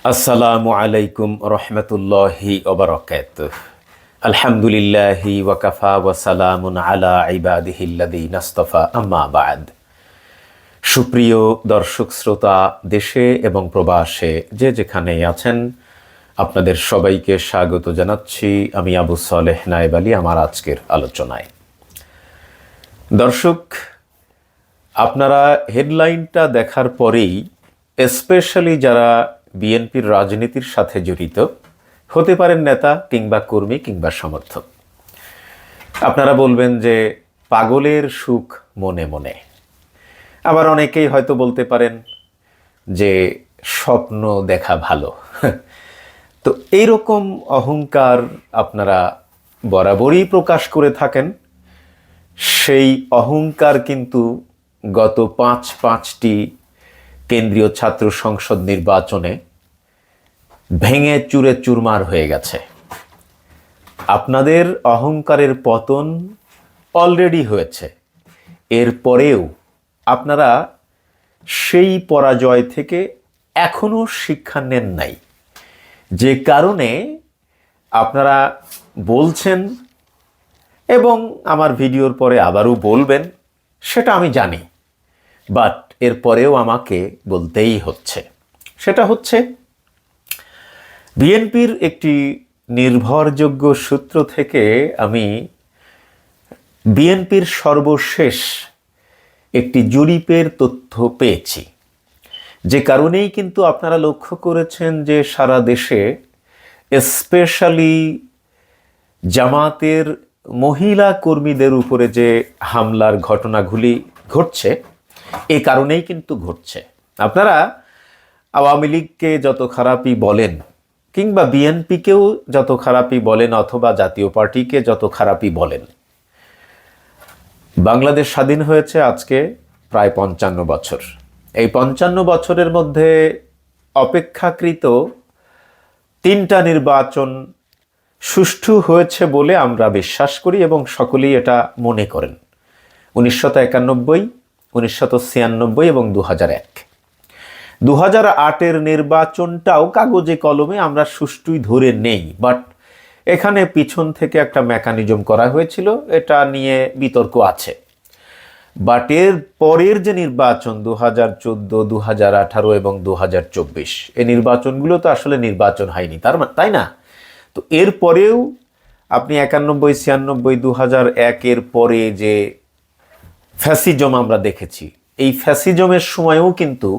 আসসালামু আলাইকুম রহমতুল্লাহি ওবরকাত আলহামদুলিল্লাহি ওয়াকাফা ওয়াসালামুন আলা ইবাদিহিল্লাদি নাস্তফা, আম্মা বাদ। সুপ্রিয় দর্শক, শ্রোতা, দেশে এবং প্রবাসে যে যেখানে আছেন, আপনাদের সবাইকে স্বাগত জানাচ্ছি আমি আবু সালেহ নায়েব আলী আমার আজকের আলোচনায়। দর্শক, আপনারা হেডলাইনটা দেখার পরেই স্পেশালি যারা বিএনপির রাজনীতির সাথে জড়িত, হতে পারেন নেতা কিংবা কর্মী কিংবা সমর্থক। আপনারা বলবেন যে পাগলের সুখ মনে মনে। আবার অনেকেই হয়তো বলতে পারেন যে স্বপ্ন দেখা ভালো। তো এইরকম অহংকার আপনারা বরাবরই প্রকাশ করে থাকেন। সেই অহংকার কিন্তু গত পাঁচ পাঁচটি কেন্দ্রীয় ছাত্র সংসদ নির্বাচনে ভেঙে চুরে চুরমার হয়ে গেছে। আপনাদের অহংকারের পতন অলরেডি হয়েছে। এরপরেও আপনারা সেই পরাজয় থেকে এখনও শিক্ষা নেন নাই। যে কারণে আপনারা বলছেন এবং আমার ভিডিওর পরে আবারও বলবেন, সেটা আমি জানি। বাট এরপরেও আমাকে বলতেই হচ্ছে। সেটা হচ্ছে, বিএনপির একটি নির্ভরযোগ্য সূত্র থেকে আমি বিএনপির সর্বশেষ একটি জরিপের তথ্য পেয়েছি। যে কারণেই কিন্তু আপনারা লক্ষ্য করেছেন যে সারা দেশে স্পেশালি জামাতের মহিলা কর্মীদের উপরে যে হামলার ঘটনাগুলি ঘটছে এ কারণেই কিন্তু ঘটছে। আপনারা আওয়ামী লীগকে যত খারাপই বলেন কিংবা বিএনপিকেও যত খারাপই বলেন অথবা জাতীয় পার্টিকে যত খারাপই বলেন, বাংলাদেশ স্বাধীন হয়েছে আজকে প্রায় পঞ্চান্ন বছর। এই পঞ্চান্ন বছরের মধ্যে অপেক্ষাকৃত তিনটা নির্বাচন সুষ্ঠু হয়েছে বলে আমরা বিশ্বাস করি এবং সকলেই এটা মনে করেন। উনিশশত একানব্বই উনিশশত ছিয়ানব্বই এবং দু হাজার এক। দু হাজার আটের নির্বাচনটাও কাগজে কলমে আমরা সুষ্ঠুই ধরে নেই বাট এখানে পিছন থেকে একটা মেকানিজম করা হয়েছিল, এটা নিয়ে বিতর্ক আছে। বাট এর পরের যে নির্বাচন দু হাজার চোদ্দ দু হাজার আঠারো এবং দু হাজার চব্বিশ, এই নির্বাচনগুলো তো আসলে নির্বাচন হয়নি, তার তাই না? তো এরপরেও আপনি একানব্বই, ছিয়ানব্বই দু হাজার একের পরে যে ফ্যাসিজম আমরা দেখেছি। এই ফ্যাসিজমের সময়ও কিন্তু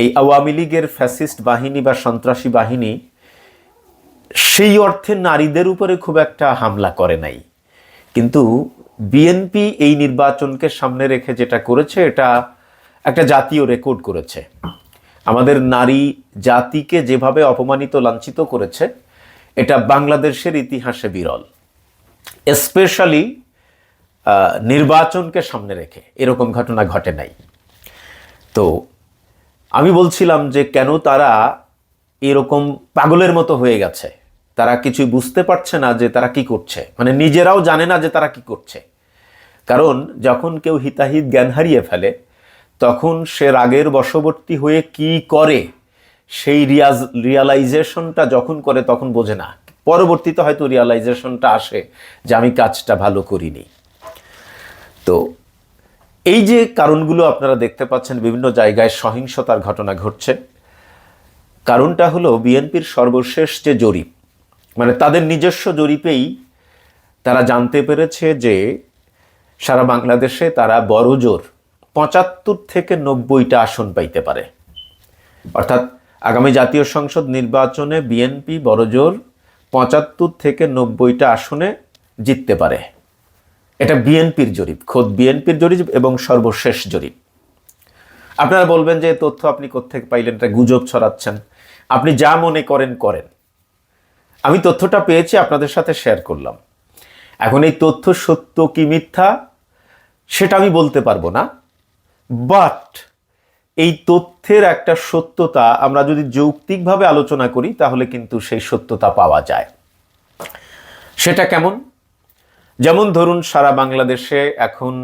এই আওয়ামী লীগের ফ্যাসিস্ট বাহিনী বা সন্ত্রাসী বাহিনী সেই অর্থে নারীদের উপরে খুব একটা হামলা করে নাই। কিন্তু বিএনপি এই নির্বাচনকে সামনে রেখে যেটা করেছে, এটা একটা জাতীয় রেকর্ড করেছে। আমাদের নারী জাতিকে যেভাবে অপমানিত, লাঞ্ছিত করেছে, এটা বাংলাদেশের ইতিহাসে বিরল। স্পেশালি নির্বাচনকে সামনে রেখে এরকম ঘটনা ঘটে নাই। তো আমি বলছিলাম যে কেন তারা এরকম পাগলের মতো হয়ে গেছে? তারা কিছুই বুঝতে পারছে না যে তারা কি করছে। মানে নিজেরাও জানে না যে তারা কি করছে। কারণ যখন কেউ হিতাহিত জ্ঞান হারিয়ে ফেলে, তখন সে রাগের বশবর্তী হয়ে কি করে, সেই রিয়াজ, রিয়ালাইজেশনটা যখন করে তখন বোঝে না। পরবর্তীতে হয়তো রিয়ালাইজেশনটা আসে যে আমি কাজটা ভালো করিনি। তো এই যে কারণগুলো আপনারা দেখতে পাচ্ছেন, বিভিন্ন জায়গায় সহিংসতার ঘটনা ঘটছে। কারণটা হলো বিএনপির সর্বশেষ যে জরিপ মানে তাদের নিজস্ব জরিপেই তারা জানতে পেরেছে যে সারা বাংলাদেশে তারা বড় জোর পঁচাত্তর থেকে নব্বইটা আসন পাইতে পারে। অর্থাৎ আগামী জাতীয় সংসদ নির্বাচনে বিএনপি বড়জোর পঁচাত্তর থেকে নব্বইটা আসনে জিততে পারে। এটা বিএনপির জরিপ, খোদ বিএনপির জরিপ এবং সর্বশেষ জরিপ। আপনারা বলবেন যে তথ্য আপনি কোত্থেকে পাইলেন? এটা গুজব ছড়াচ্ছেন। আপনি যা মনে করেন করেন। আমি তথ্যটা পেয়েছি, আপনাদের সাথে শেয়ার করলাম। এখন এই তথ্য সত্য কি মিথ্যা, সেটা আমি বলতে পারব না। বাট এই তথ্যের একটা সত্যতা আমরা যদি যৌক্তিকভাবে আলোচনা করি, তাহলে কিন্তু সেই সত্যতা পাওয়া যায়। সেটা কেমন? যেমন ধরুন, সারা বাংলাদেশে এখন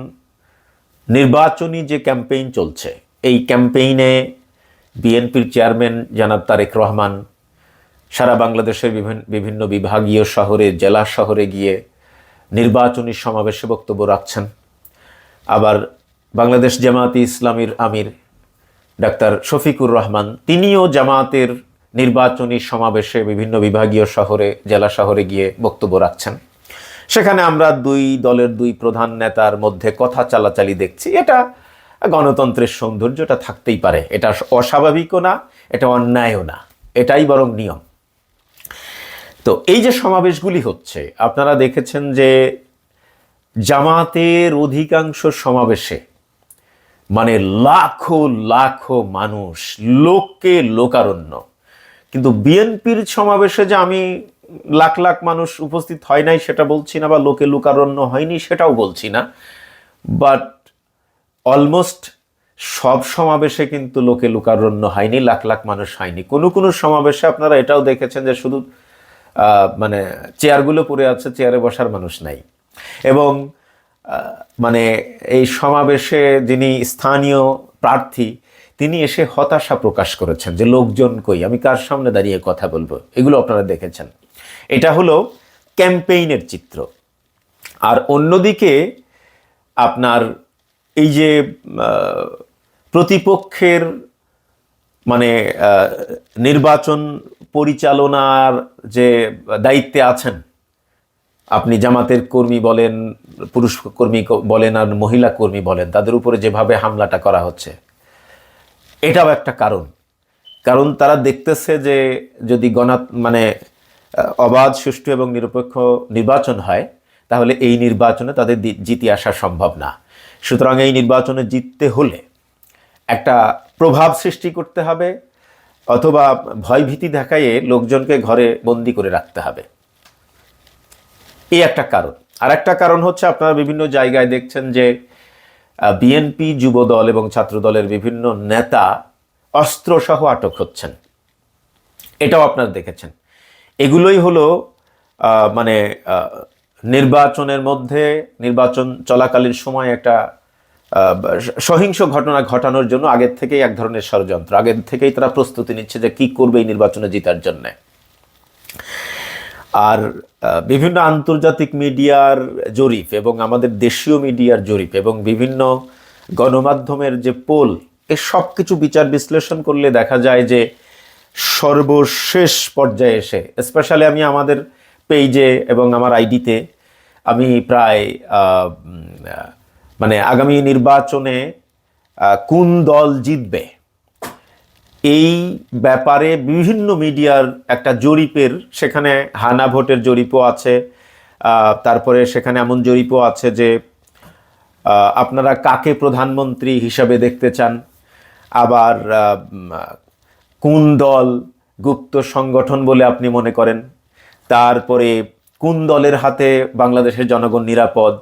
নির্বাচনী যে ক্যাম্পেইন চলছে, এই ক্যাম্পেইনে বিএনপির চেয়ারম্যান জানাব তারেক রহমান সারা বাংলাদেশের বিভিন্ন বিভিন্ন বিভাগীয় শহরে, জেলা শহরে গিয়ে নির্বাচনী সমাবেশে বক্তব্য রাখছেন। আবার বাংলাদেশ জামায়াতে ইসলামীর আমির ডাক্তার শফিকুর রহমান, তিনিও জামায়াতের নির্বাচনী সমাবেশে বিভিন্ন বিভাগীয় শহরে, জেলা শহরে গিয়ে বক্তব্য রাখছেন। সেখানে আমরা দুই দলের দুই প্রধান নেতার মধ্যে কথা চালাচালি দেখছি। এটা গণতন্ত্রের সৌন্দর্যটা থাকতেই পারে। এটা অস্বাভাবিকও না, এটা অন্যায়ও না। এটাই বরং নিয়ম। তো এই যে সমাবেশগুলি হচ্ছে, আপনারা দেখেছেন যে জামাতের অধিকাংশ সমাবেশে মানে লাখো লাখো মানুষ, লোককে লোকারণ্য। কিন্তু বিএনপির সমাবেশে যে আমি লাখ লাখ মানুষ উপস্থিত হয় নাই, সেটা বলছি না বা লোকে লোকারণ্য হয়নি, সেটাও বলছি না। বাট অলমোস্ট সব সমাবেশে কিন্তু লোকে লোকারণ্য হয়নি, লাখ লাখ মানুষ হয়নি। কোনো কোনো সমাবেশে আপনারা এটাও দেখেছেন যে শুধু মানে চেয়ারগুলো পড়ে আছে, চেয়ারে বসার মানুষ নাই। এবং মানে এই সমাবেশে যিনি স্থানীয় প্রার্থী, তিনি এসে হতাশা প্রকাশ করেছেন যে লোকজন কই? আমি কার সামনে দাঁড়িয়ে কথা বলব? এগুলো আপনারা দেখেছেন। এটা হলো ক্যাম্পেইনের চিত্র। আর অন্যদিকে আপনার এই যে প্রতিপক্ষের মানে নির্বাচন পরিচালনার যে দায়িত্বে আছেন, আপনি জামাতের কর্মী বলেন, পুরুষ কর্মী বলেন আর মহিলা কর্মী বলেন, তাদের উপরে যেভাবে হামলাটা করা হচ্ছে, এটাও একটা কারণ। কারণ তারা দেখতেছে যে যদি গণা মানে অবাধ, সুষ্ঠু এবং নিরপেক্ষ নির্বাচন হয়, তাহলে এই নির্বাচনে তাদের জিতে আসা সম্ভব না। সুতরাং এই নির্বাচনে জিততে হলে একটা প্রভাব সৃষ্টি করতে হবে, অথবা ভয়ভীতি দেখাইয়ে লোকজনকে ঘরে বন্দি করে রাখতে হবে। এই একটা কারণ। আর একটা কারণ হচ্ছে আপনারা বিভিন্ন জায়গায় দেখছেন যে বিএনপি যুব দল এবং ছাত্র দলের বিভিন্ন নেতা অস্ত্রসহ আটক হচ্ছেন। এটাও আপনারা দেখেছেন। এগুলোই হলো মানে নির্বাচনের মধ্যে নির্বাচন চলাকালীন সময় একটা সহিংস ঘটনা ঘটানোর জন্য আগের থেকেই এক ধরনের ষড়যন্ত্র। আগের থেকেই তারা প্রস্তুতি নিচ্ছে যে কি করবে এই নির্বাচনে জেতার জন্যে। আর বিভিন্ন আন্তর্জাতিক মিডিয়ার জরিপ এবং আমাদের দেশীয় মিডিয়ার জরিপ এবং বিভিন্ন গণমাধ্যমের যে পোল, এ সব কিছু বিচার বিশ্লেষণ করলে দেখা যায় যে সর্বশেষ পর্যায়ে এসে স্পেশালি আমি আমাদের পেজে এবং আমার আইডিতে আমি প্রায় মানে আগামী নির্বাচনে কোন দল জিতবে, এই ব্যাপারে বিভিন্ন মিডিয়ার একটা জরিপের, সেখানে হানা ভোটের জরিপও আছে তারপরে সেখানে এমন জরিপও আছে যে আপনারা কাকে প্রধানমন্ত্রী হিসাবে দেখতে চান, আবার কোন দল গুপ্ত সংগঠন বলে আপনি মনে করেন? তারপরে কোন দলের হাতে বাংলাদেশের জনগণ নিরাপদ?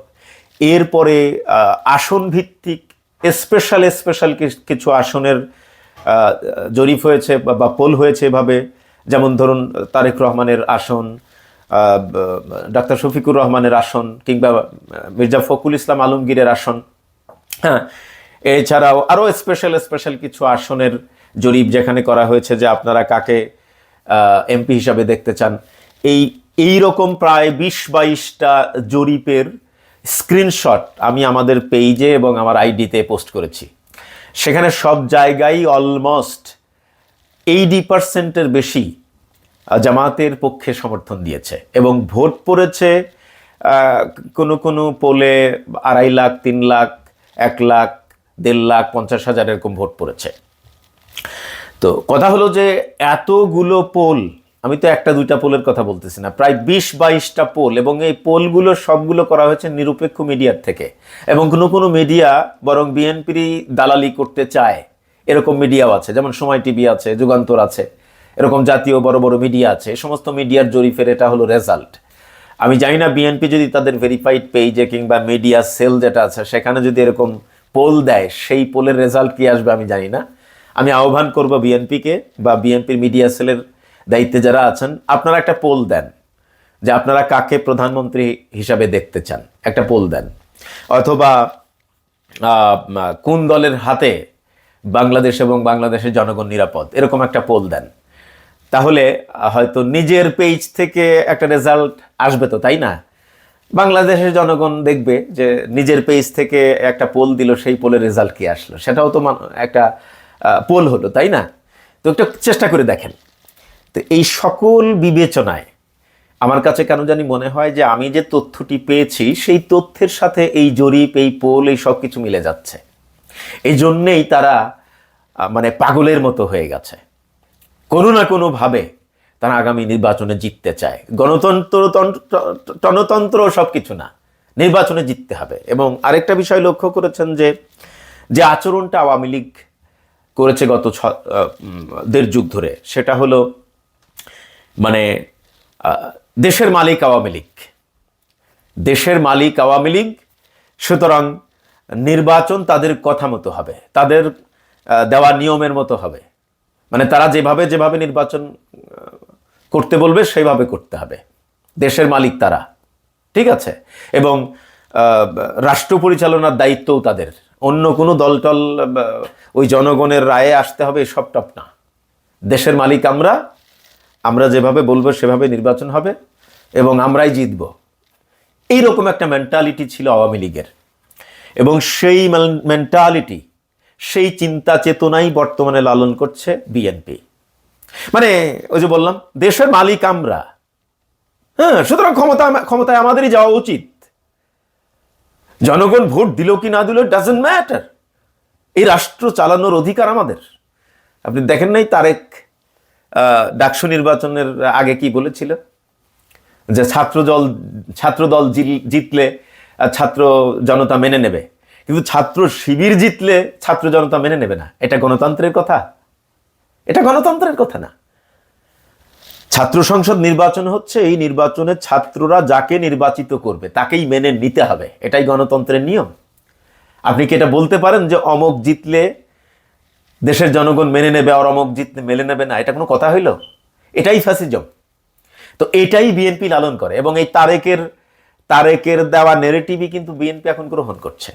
এরপরে আসন ভিত্তিক স্পেশাল স্পেশাল কিছু আসনের জরিপ হয়েছে বা- পোল হয়েছে এভাবে। যেমন ধরুন, তারেক রহমানের আসন ডাক্তার শফিকুর রহমানের আসন, কিংবা মির্জা ফখরুল ইসলাম আলমগীরের আসন। হ্যাঁ এছাড়াও আরও স্পেশাল স্পেশাল কিছু আসনের জরিপ যেখানে করা হয়েছে যে আপনারা কাকে এমপি হিসাবে দেখতে চান, এই এই রকম প্রায় বিশ বাইশটা জরিপের স্ক্রিনশট আমি আমাদের পেজে এবং আমার আইডিতে পোস্ট করেছি। সেখানে সব জায়গায় অলমোস্ট এইটি পার্সেন্টের বেশি জামাতের পক্ষে সমর্থন দিয়েছে এবং ভোট পড়েছে কোনো কোনো পোলে আড়াই লাখ, তিন লাখ, এক লাখ, দেড় লাখ, পঞ্চাশ হাজার এরকম ভোট পড়েছে। তো কথা হলো যে এতগুলো পোল, আমি তো একটা দুইটা পোলের কথা বলতেছি না, প্রায় বিশ বাইশটা পোল এবং এই পোলগুলো সবগুলো করা হয়েছে নিরপেক্ষ মিডিয়ার থেকে এবং কোনো কোনো মিডিয়া বরং বিএনপিরই দালালি করতে চায়, এরকম মিডিয়াও আছে, যেমন সময় টিভি আছে, যুগান্তর আছে, এরকম জাতীয় বড় বড় মিডিয়া আছে সমস্ত মিডিয়ার জরিফের এটা হলো রেজাল্ট আমি জানি না বিএনপি যদি তাদের ভেরিফাইড পেজে কিংবা মিডিয়া সেল যেটা আছে, সেখানে যদি এরকম পোল দেয়, সেই পোলের রেজাল্ট কি আসবে আমি জানি না। আমি আহ্বান করব বিএনপিকে বা বিএনপির মিডিয়া সেলের দায়িত্বে যারা আছেন, আপনারা একটা পোল দেন যে আপনারা কাকে প্রধানমন্ত্রী হিসাবে দেখতে চান। একটা পোল দেন। অথবা কোন দলের হাতে বাংলাদেশ এবং বাংলাদেশের জনগণ নিরাপদ, এরকম একটা পোল দেন। তাহলে, হয়তো নিজের পেজ থেকে একটা রেজাল্ট আসবে তো, তাই না? বাংলাদেশের জনগণ দেখবে যে নিজের পেজ থেকে একটা পোল দিল, সেই পোলের রেজাল্ট কি আসলো? সেটাও তো একটা পোল হলো, তাই না? তো একটা চেষ্টা করে দেখেন। তো এই সকল বিবেচনায় আমার কাছে কেন জানি মনে হয় যে আমি যে তথ্যটি পেয়েছি, সেই তথ্যের সাথে এই জরিপ, এই পোল, এই সব কিছু মিলে যাচ্ছে। এই জন্যেই তারা মানে পাগলের মতো হয়ে গেছে। কোনো না কোনোভাবে তারা আগামী নির্বাচনে জিততে চায়। গণতন্ত্র, তন্ত্র- গণতন্ত্র সব কিছু না। নির্বাচনে জিততে হবে। এবং আরেকটা বিষয় লক্ষ্য করেছেন যে যে আচরণটা আওয়ামী লীগ করেছে গত ছ দেড় যুগ ধরে। সেটা হলো মানে দেশের মালিক আওয়ামী লীগ। দেশের মালিক আওয়ামী লীগ, সুতরাং নির্বাচন তাদের কথা মতো হবে, তাদের দেওয়া নিয়মের মতো হবে। মানে তারা যেভাবে যেভাবে নির্বাচন করতে বলবে, সেইভাবে করতে হবে। দেশের মালিক তারা, ঠিক আছে? এবং রাষ্ট্র পরিচালনার দায়িত্বও তাদের। অন্য কোনো দলটল ওই জনগণের রায়ে আসতে হবে, এসব টপ না। দেশের মালিক আমরা আমরা যেভাবে বলব সেভাবে নির্বাচন হবে, এবং আমরাই জিতব। এইরকম একটা মেন্টালিটি ছিল আওয়ামী লীগের। এবং সেই মেন্টালিটি সেই চিন্তা চেতনাই বর্তমানে লালন করছে বিএনপি মানে ওই যে বললাম, দেশের মালিক আমরা। হ্যাঁ সুতরাং ক্ষমতা, ক্ষমতায় আমাদেরই যাওয়া উচিত। জনগণ ভোট দিল কি না দিল ডাজেন্ট ম্যাটার এই রাষ্ট্র চালানোর অধিকার আমাদের। আপনি দেখেন নাই তারেক ডাকসু নির্বাচনের আগে কি বলেছিল? যে ছাত্র দল ছাত্র দল জিতলে ছাত্র জনতা মেনে নেবে। কিন্তু ছাত্র শিবির জিতলে ছাত্র জনতা মেনে নেবে না। এটা গণতন্ত্রের কথা। এটা গণতন্ত্রের কথা না। ছাত্র সংসদ নির্বাচন হচ্ছে, এই নির্বাচনে ছাত্ররা যাকে নির্বাচিত করবে, তাকেই মেনে নিতে হবে। এটাই গণতন্ত্রের নিয়ম। আপনি কি এটা বলতে পারেন যে অমক জিতলে দেশের জনগণ মেনে নেবে আর অমক জিতলে মেনে নেবে না? এটা কোনো কথা হইল? এটাই ফ্যাসিজম। তো এটাই বিএনপি লালন করে এবং এই তারেকের তারেকের দেওয়া নেরেটিভই কিন্তু বিএনপি এখন গ্রহণ করছে।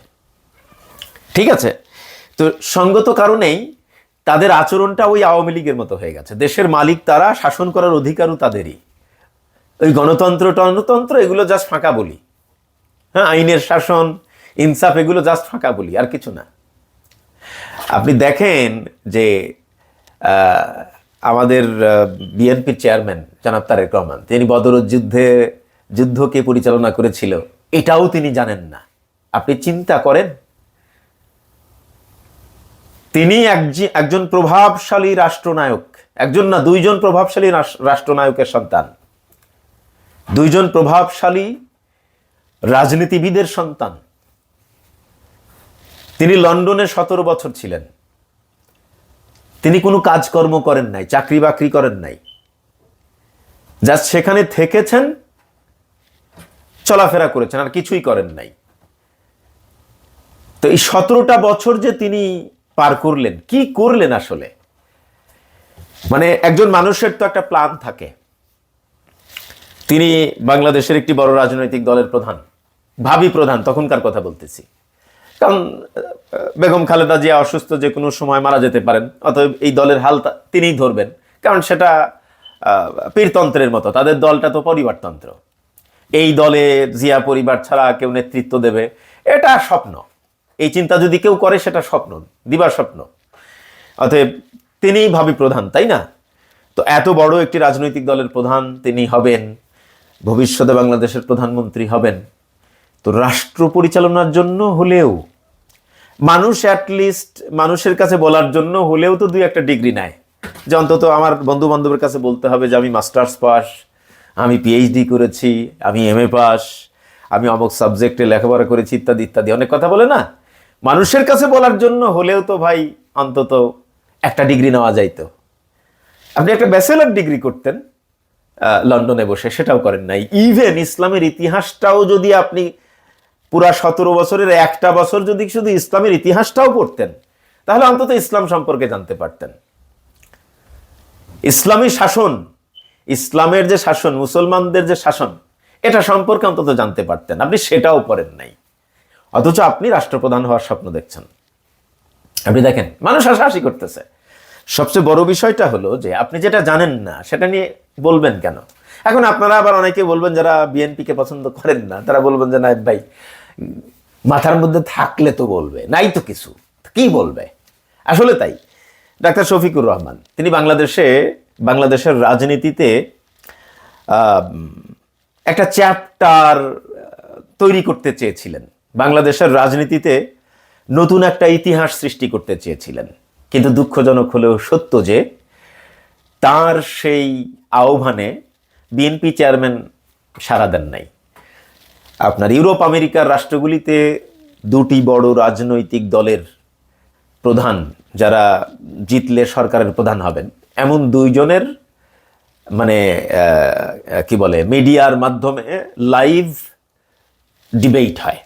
ঠিক আছে? তো সঙ্গত কারণেই তাদের আচরণটা ওই আওয়ামী লীগের মতো হয়ে গেছে। দেশের মালিক তারা, শাসন করার অধিকারও তাদেরই। ওই গণতন্ত্র, টনতন্ত্র, এগুলো জাস্ট ফাঁকা বলি। হ্যাঁ আইনের শাসন, ইনসাফ, এগুলো জাস্ট ফাঁকা বলি, আর কিছু না। আপনি দেখেন যে আমাদের বিএনপির চেয়ারম্যান জনাব তারেক রহমান, তিনি বদর যুদ্ধে যুদ্ধকে পরিচালনা করেছিল, এটাও তিনি জানেন না। আপনি চিন্তা করেন তিনি একজি- একজন প্রভাবশালী রাষ্ট্রনায়ক। একজন না, দুইজন প্রভাবশালী রাষ্ট্রনায়কের সন্তান। দুইজন প্রভাবশালী রাজনীতিবিদের সন্তান। তিনি লন্ডনে সতেরো বছর ছিলেন। তিনি কোনো কাজকর্ম করেন নাই চাকরি বাকরি করেন নাই। জাস্ট সেখানে থেকেছেন, চলাফেরা করেছেন, আর কিছুই করেন নাই। তো এই সতেরোটা বছর যে তিনি পার করলেন? কি করলেন আসলে? মানে একজন মানুষের তো একটা প্ল্যান থাকে। তিনি বাংলাদেশের একটি বড় রাজনৈতিক দলের প্রধান, ভাবি প্রধান, তখনকার কথা বলতেছি। কারণ, বেগম খালেদা জিয়া অসুস্থ যে কোনো সময় মারা যেতে পারেন, অতএব এই দলের হাল তিনিই ধরবেন। কারণ সেটা পীরতন্ত্রের মতো, তাদের দলটা তো পরিবারতন্ত্র। এই দলে জিয়া পরিবার ছাড়া কেউ নেতৃত্ব দেবে, এটা স্বপ্ন। এই চিন্তা যদি কেউ করে, সেটা স্বপ্ন, দিবার স্বপ্ন। অতএব তিনিই ভাবি প্রধান, তাই না? তো এত বড় একটি রাজনৈতিক দলের প্রধান তিনি হবেন, ভবিষ্যতে বাংলাদেশের প্রধানমন্ত্রী হবেন। তো রাষ্ট্র পরিচালনার জন্য হলেও, মানুষ অ্যাটলিস্ট মানুষের কাছে বলার জন্য হলেও তো দুই একটা ডিগ্রি নেয়। যে অন্তত আমার বন্ধু বান্ধবের কাছে বলতে হবে যে, আমি মাস্টার্স পাস, আমি পিএইচডি করেছি, আমি এম এ পাস আমি অমুক সাবজেক্টে লেখাপড়া করেছি, ইত্যাদি ইত্যাদি। অনেক কথা বলে না? মানুষের কাছে বলার জন্য হলেও তো ভাই অন্তত একটা ডিগ্রি নেওয়া যাইতো। আপনি একটা ব্যাচেলার ডিগ্রি করতেন লন্ডনে বসে, সেটাও করেন নাই। ইভেন ইসলামের ইতিহাসটাও যদি আপনি পুরা সতেরো বছরের একটা বছর যদি শুধু ইসলামের ইতিহাসটাও পড়তেন, তাহলে অন্তত ইসলাম সম্পর্কে জানতে পারতেন। ইসলামী শাসন, ইসলামের যে শাসন, মুসলমানদের যে শাসন, এটা সম্পর্কে অন্তত জানতে পারতেন। আপনি সেটাও পড়েন নাই। অথচ আপনি রাষ্ট্রপ্রধান হওয়ার স্বপ্ন দেখছেন। আপনি দেখেন, মানুষ হাসাহাসি করতেছে। সবচেয়ে বড় বিষয়টা হলো যে আপনি যেটা জানেন না, সেটা নিয়ে বলবেন কেন? এখন আপনারা আবার অনেকে বলবেন যারা বিএনপিকে পছন্দ করেন না, তারা বলবেন যে, না ভাই, মাথার মধ্যে থাকলে তো বলবে, নাই তো কিছু, কি বলবে? আসলে তাই। ডাক্তার শফিকুর রহমান, তিনি বাংলাদেশে, বাংলাদেশের রাজনীতিতে একটা চ্যাপ্টার তৈরি করতে চেয়েছিলেন। বাংলাদেশের রাজনীতিতে নতুন একটা ইতিহাস সৃষ্টি করতে চেয়েছিলেন। কিন্তু দুঃখজনক হলেও সত্য যে তার সেই আহ্বানে বিএনপি চেয়ারম্যান সাড়া দেন নাই। আপনার ইউরোপ, আমেরিকার রাষ্ট্রগুলিতে দুটি বড় রাজনৈতিক দলের প্রধান যারা জিতলে সরকারের প্রধান হবেন, এমন দুইজনের মানে কি বলে, মিডিয়ার মাধ্যমে লাইভ ডিবেট হয়।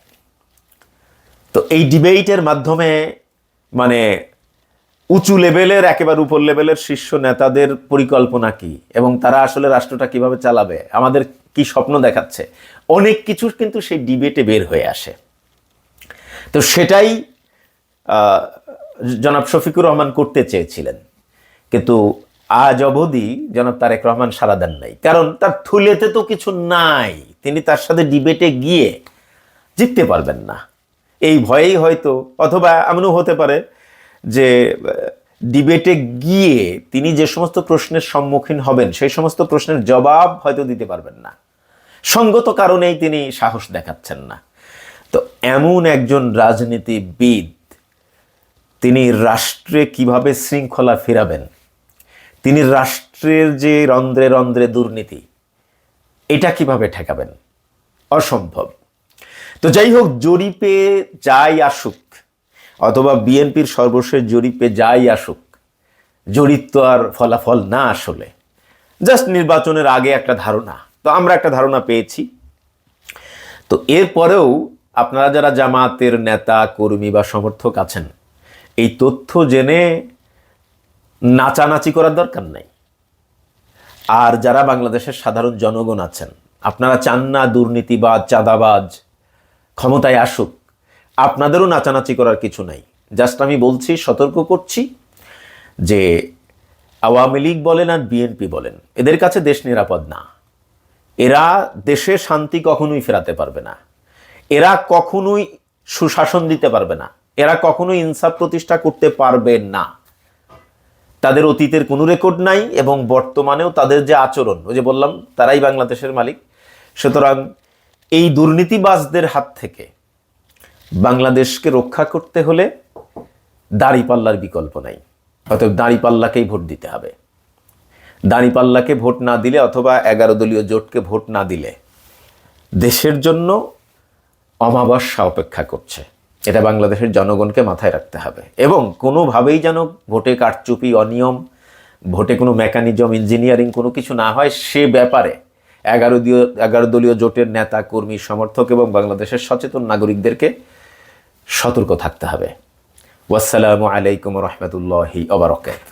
তো এই ডিবেটের মাধ্যমে মানে উঁচু লেভেলের, একেবারে উপর লেভেলের শীর্ষ নেতাদের পরিকল্পনা কি? এবং তারা আসলে রাষ্ট্রটা কীভাবে চালাবে? আমাদের কি স্বপ্ন দেখাচ্ছে? অনেক কিছু কিন্তু সেই ডিবেটে বের হয়ে আসে। তো সেটাই জনাব শফিকুর রহমান করতে চেয়েছিলেন। কিন্তু আজ অবধি জনাব তারেক রহমান সারা দেন নাই। কারণ তার থুলেতে তো কিছু নাই। তিনি তার সাথে ডিবেটে গিয়ে জিততে পারবেন না। এই ভয়েই হয়তো, অথবা এমনও হতে পারে যে, ডিবেটে গিয়ে তিনি যে সমস্ত প্রশ্নের সম্মুখীন হবেন, সেই সমস্ত প্রশ্নের জবাব হয়তো দিতে পারবেন না। সঙ্গত কারণেই তিনি সাহস দেখাচ্ছেন না। তো এমন একজন রাজনীতিবিদ, তিনি রাষ্ট্রে কীভাবে শৃঙ্খলা ফেরাবেন? তিনি রাষ্ট্রের যে রন্ধ্রে রন্ধ্রে দুর্নীতি, এটা কীভাবে ঠেকাবেন? অসম্ভব। তো যাই হোক জরিপে যাই আসুক, অথবা বিএনপির সর্বশেষ জরিপে যাই আসুক, জরিপ তো আর ফলাফল না আসলে। জাস্ট নির্বাচনের আগে একটা ধারণা। তো আমরা একটা ধারণা পেয়েছি। তো এরপরেও আপনারা যারা জামাতের নেতা, কর্মী বা সমর্থক আছেন, এই তথ্য জেনে নাচানাচি করার দরকার নাই। আর যারা বাংলাদেশের সাধারণ জনগণ আছেন, আপনারা চান না দুর্নীতিবাজ, চাঁদাবাজ ক্ষমতায় আসুক, আপনাদেরও নাচানাচি করার কিছু নাই। জাস্ট আমি বলছি, সতর্ক করছি যে আওয়ামী লীগ বলেন আর বিএনপি বলেন, এদের কাছে দেশ নিরাপদ না। এরা দেশে শান্তি কখনোই ফেরাতে পারবে না। এরা কখনোই সুশাসন দিতে পারবে না। এরা কখনোই ইনসাফ প্রতিষ্ঠা করতে পারবে না। তাদের অতীতের কোনো রেকর্ড নাই এবং বর্তমানেও তাদের যে আচরণ, ওই যে বললাম, তারাই বাংলাদেশের মালিক। সুতরাং এই দুর্নীতিবাজদের হাত থেকে বাংলাদেশকে রক্ষা করতে হলে দাড়িপাল্লার বিকল্প নাই। অতএব দাড়িপাল্লাকেই ভোট দিতে হবে। দাড়িপাল্লাকে ভোট না দিলে অথবা এগারো দলীয় জোটকে ভোট না দিলে দেশের জন্য অমাবস্যা অপেক্ষা করছে। এটা বাংলাদেশের জনগণকে মাথায় রাখতে হবে। এবং কোনোভাবেই যেন ভোটে কারচুপি, অনিয়ম, ভোটে কোনো মেকানিজম, ইঞ্জিনিয়ারিং কোনো কিছু না হয়, সে ব্যাপারে এগারো দলীয় এগারো দলীয় জোটের নেতা, কর্মী, সমর্থক এবং বাংলাদেশের সচেতন নাগরিকদেরকে সতর্ক থাকতে হবে। ওয়াসালামু আলাইকুম রহমতুল্লাহি অবরকাত